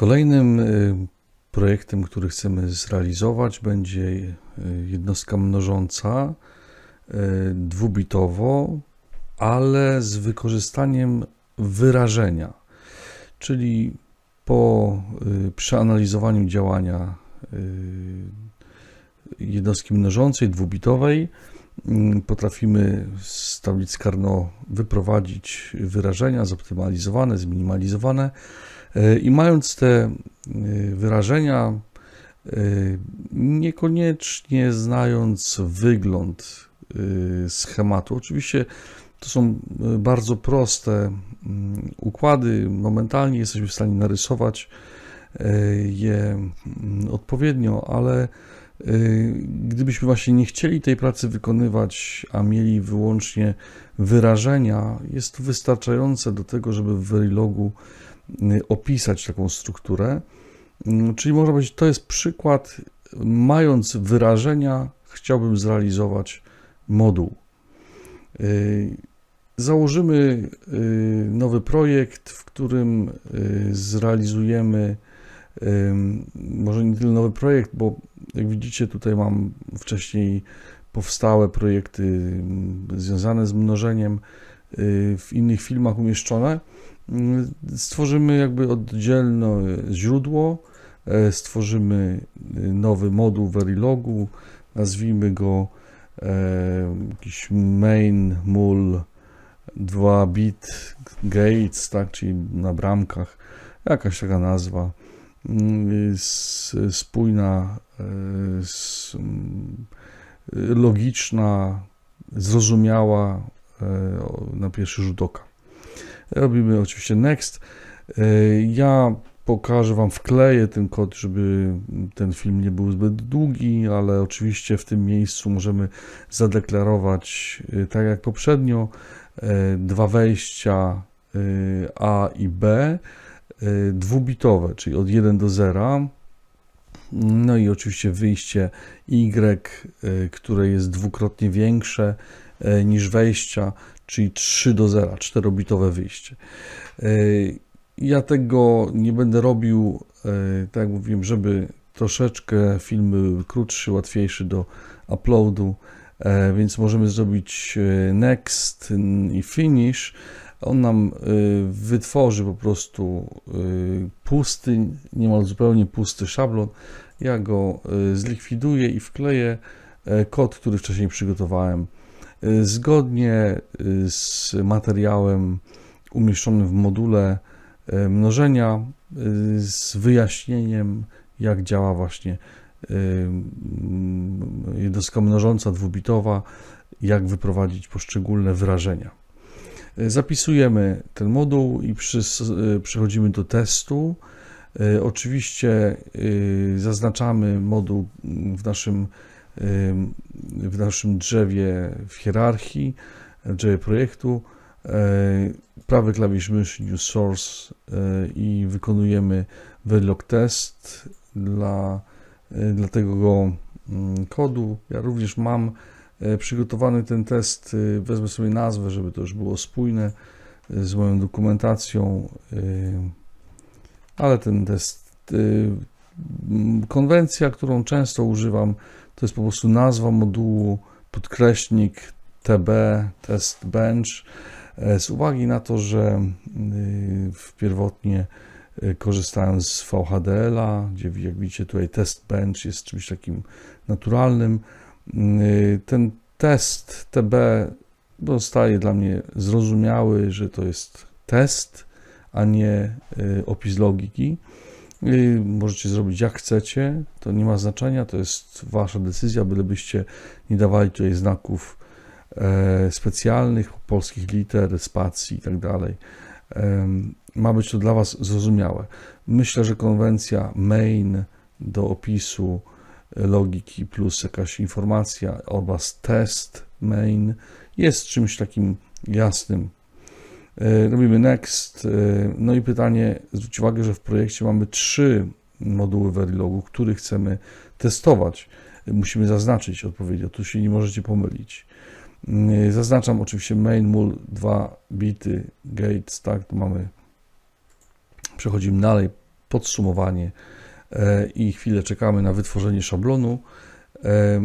Kolejnym y, projektem, który chcemy zrealizować, będzie y, jednostka mnożąca y, dwubitowo, ale z wykorzystaniem wyrażenia. Czyli po przeanalizowaniu działania jednostki mnożącej dwubitowej potrafimy z tablic Carnot wyprowadzić wyrażenia zoptymalizowane, zminimalizowane. Y, i mając te y, wyrażenia, y, niekoniecznie znając wygląd schematu, oczywiście to są bardzo proste mm, układy, momentalnie jesteśmy w stanie narysować je mm, odpowiednio, ale gdybyśmy właśnie nie chcieli tej pracy wykonywać, a mieli wyłącznie wyrażenia, jest to wystarczające do tego, żeby w Verilogu y, opisać taką strukturę. Mm, Czyli można powiedzieć, to jest przykład, mając wyrażenia, chciałbym zrealizować moduł. Y, Założymy y, nowy projekt, w którym y, zrealizujemy może nie tyle nowy projekt, bo jak widzicie tutaj mam wcześniej powstałe projekty związane z mnożeniem y, w innych filmach umieszczone. Ym, Stworzymy jakby oddzielne źródło, e, stworzymy y, nowy moduł Verilogu, nazwijmy go e, jakiś main mul 2 bit gates, tak, czyli na bramkach, jakaś taka nazwa spójna, e, mm, logiczna, zrozumiała e, na pierwszy rzut oka. Robimy oczywiście next. E, Ja pokażę Wam, wkleję ten kod, żeby ten film nie był zbyt długi, ale oczywiście w tym miejscu możemy zadeklarować, tak jak poprzednio, dwa wejścia A i B dwubitowe, czyli od 1 do 0. No i oczywiście wyjście Y, e, które jest dwukrotnie większe e, niż wejścia, czyli 3 do 0, 4-bitowe wyjście. Ja tego nie będę robił, tak jak mówiłem, żeby troszeczkę film był krótszy, łatwiejszy do uploadu, więc możemy zrobić next i finish. On nam e, wytworzy po prostu e, pusty, niemal zupełnie pusty szablon. Ja go e, zlikwiduję i wkleję e, kod, który wcześniej przygotowałem. E, Zgodnie z materiałem umieszczonym w module e, mnożenia, z wyjaśnieniem, jak działa właśnie jednostka mnożąca dwubitowa, jak wyprowadzić poszczególne wyrażenia. E, Zapisujemy ten moduł i przys- e, przechodzimy do testu. E, Oczywiście zaznaczamy moduł w naszym, w naszym drzewie w hierarchii, drzewie projektu. Prawy klawisz myszy New Source i wykonujemy Verilog test dla, dla tego mm, kodu. Ja również mam przygotowany ten test. e, Wezmę sobie nazwę, żeby to już było spójne e, z moją dokumentacją. e, ale ten test, konwencja, którą często używam, to jest po prostu nazwa modułu, podkreśnik TB, test bench, e, z uwagi na to, że w pierwotnie korzystałem z VHDL-a, gdzie jak widzicie tutaj test bench jest czymś takim naturalnym. Y, Ten test TB zostaje dla mnie zrozumiały, że to jest test, a nie y, opis logiki. Y, Możecie zrobić jak chcecie, to nie ma znaczenia, to jest wasza decyzja, bylebyście nie dawali tutaj znaków e, specjalnych, polskich liter, spacji i tak dalej. Ma być to dla was zrozumiałe. Myślę, że konwencja main do opisu logiki plus jakaś informacja oraz test main jest czymś takim jasnym, E, Robimy next. e, No i pytanie, zwróć uwagę, że w projekcie mamy trzy moduły Verilogu, które chcemy testować. E, Musimy zaznaczyć odpowiednio, tu się nie możecie pomylić. Mm, Zaznaczam oczywiście main mul 2 bity gates, tak, mamy, przechodzimy dalej, podsumowanie e, i chwilę czekamy na wytworzenie szablonu. E,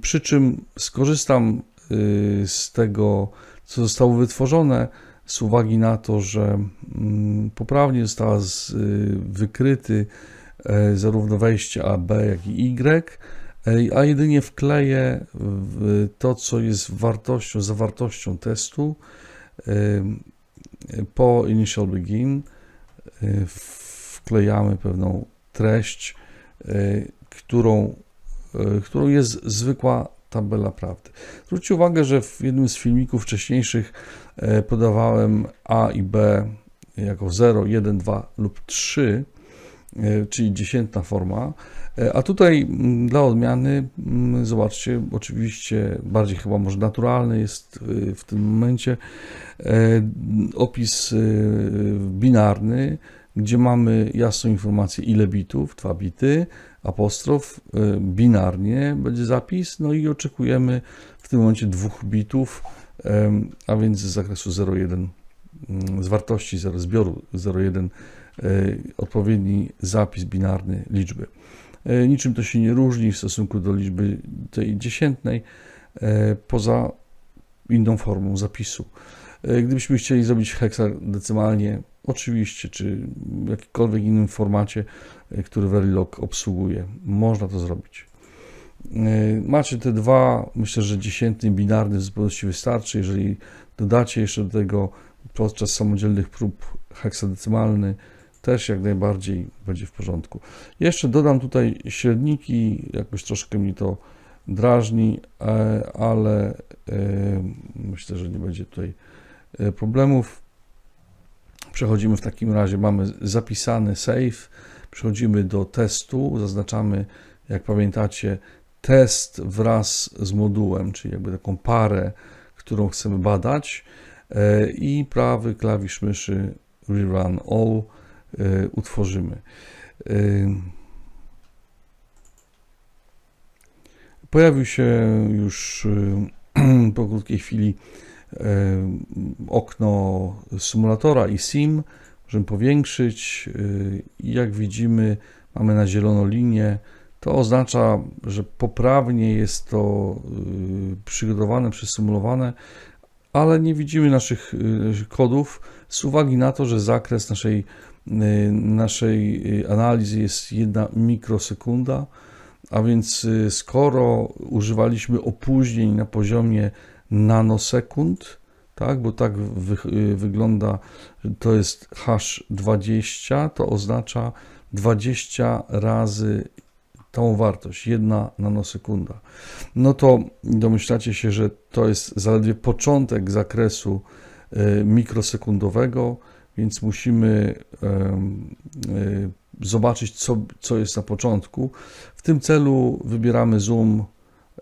Przy czym skorzystam y, z tego, co zostało wytworzone, z uwagi na to, że mm, poprawnie została z, y, wykryty e, zarówno wejście A, B, jak i Y, e, a jedynie wkleję to, co jest wartością, zawartością testu e, po initial begin e, wklejamy pewną treść, e, którą, e, którą jest zwykła tabela prawdy. Zwróćcie uwagę, że w jednym z filmików wcześniejszych e, podawałem A i B jako 0, 1, 2 lub 3, e, czyli dziesiętna forma. A tutaj mm, dla odmiany, mm, zobaczcie, oczywiście bardziej chyba może naturalny jest y, w tym momencie opis y, binarny, gdzie mamy jasną informację ile bitów, 2 bity, apostrof, y, binarnie będzie zapis, no i oczekujemy w tym momencie dwóch bitów, a więc z zakresu 0,1, mm, z wartości 0, zbioru 0,1 y, odpowiedni zapis binarny liczby. E, Niczym to się nie różni w stosunku do liczby tej dziesiętnej, poza inną formą zapisu. Gdybyśmy chcieli zrobić heksadecymalnie, oczywiście, czy w jakimkolwiek innym formacie, e, który Verilog obsługuje, można to zrobić. E, Macie te dwa, myślę, że dziesiętny binarny w zupełności wystarczy. Jeżeli dodacie jeszcze do tego podczas samodzielnych prób heksadecymalny, też jak najbardziej będzie w porządku. Jeszcze dodam tutaj średniki, jakoś troszkę mi to drażni, e, ale myślę, że nie będzie tutaj problemów. Przechodzimy w takim razie, mamy zapisany save, przechodzimy do testu, zaznaczamy, jak pamiętacie, test wraz z modułem, czyli jakby taką parę, którą chcemy badać e, i prawy klawisz myszy rerun all e, utworzymy. E, Pojawił się już po krótkiej chwili okno symulatora i sim. Możemy powiększyć i jak widzimy mamy na zieloną linię. To oznacza, że poprawnie jest to y, przygotowane, przesymulowane, ale nie widzimy naszych y, kodów z uwagi na to, że zakres naszej, y, naszej y, analizy jest jedna mikrosekunda, a więc y, skoro używaliśmy opóźnień na poziomie nanosekund, tak, bo tak wy, y, wygląda, to jest hash 20, to oznacza 20 razy tą wartość, jedna nanosekunda. No to domyślacie się, że to jest zaledwie początek zakresu y, mikrosekundowego, więc musimy y, zobaczyć, co, co jest na początku. W tym celu wybieramy zoom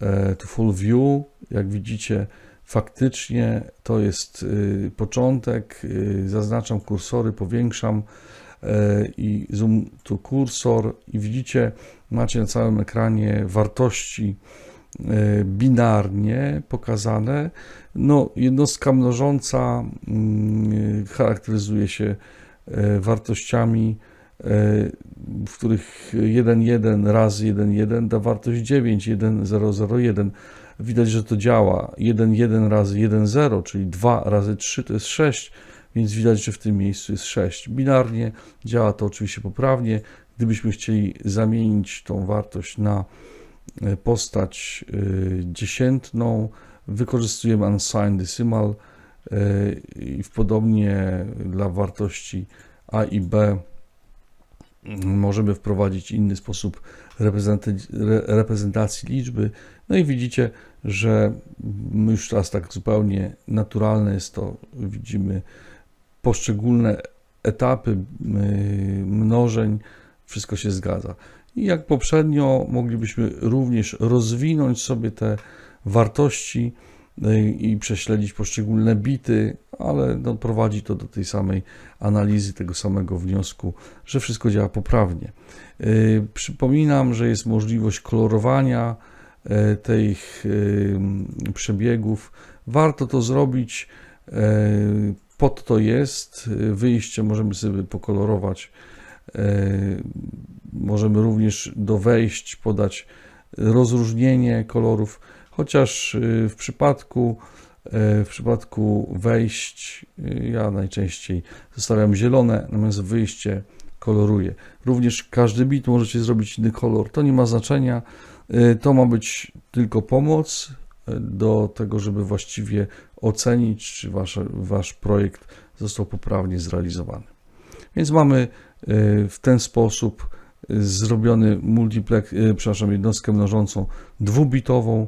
e, to full view. Jak widzicie, faktycznie to jest y, początek. Y, Zaznaczam kursory, powiększam e, i zoom to kursor i widzicie, macie na całym ekranie wartości binarnie pokazane. No, jednostka mnożąca mm, charakteryzuje się wartościami, w których 1,1 razy 1,1 da wartość 9, 1,001. Widać, że to działa. 1,1 razy 1,0, czyli 2 razy 3 to jest 6, więc widać, że w tym miejscu jest 6. Binarnie działa to oczywiście poprawnie. Gdybyśmy chcieli zamienić tą wartość na e, postać e, dziesiętną, wykorzystujemy unsigned decimal e, i podobnie dla wartości A i B możemy wprowadzić inny sposób reprezentacji, liczby. No i widzicie, że już teraz tak zupełnie naturalne jest to, widzimy poszczególne etapy y, mnożeń, wszystko się zgadza. I jak poprzednio moglibyśmy również rozwinąć sobie te wartości i prześledzić poszczególne bity, ale no, prowadzi to do tej samej analizy, tego samego wniosku, że wszystko działa poprawnie. Y, Przypominam, że jest możliwość kolorowania y, tych y, przebiegów. Warto to zrobić. y, Pod to jest. Y, Wyjście możemy sobie pokolorować Możemy również do wejść podać rozróżnienie kolorów, chociaż y, w przypadku, y, w przypadku wejść y, ja najczęściej zostawiam zielone, natomiast wyjście koloruję. Również każdy bit możecie zrobić inny kolor, to nie ma znaczenia. To ma być tylko pomoc do tego, żeby właściwie ocenić, czy wasz, wasz projekt został poprawnie zrealizowany. Więc mamy w ten sposób zrobiony multiplex, przepraszam, jednostkę mnożącą dwubitową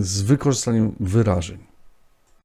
z wykorzystaniem wyrażeń.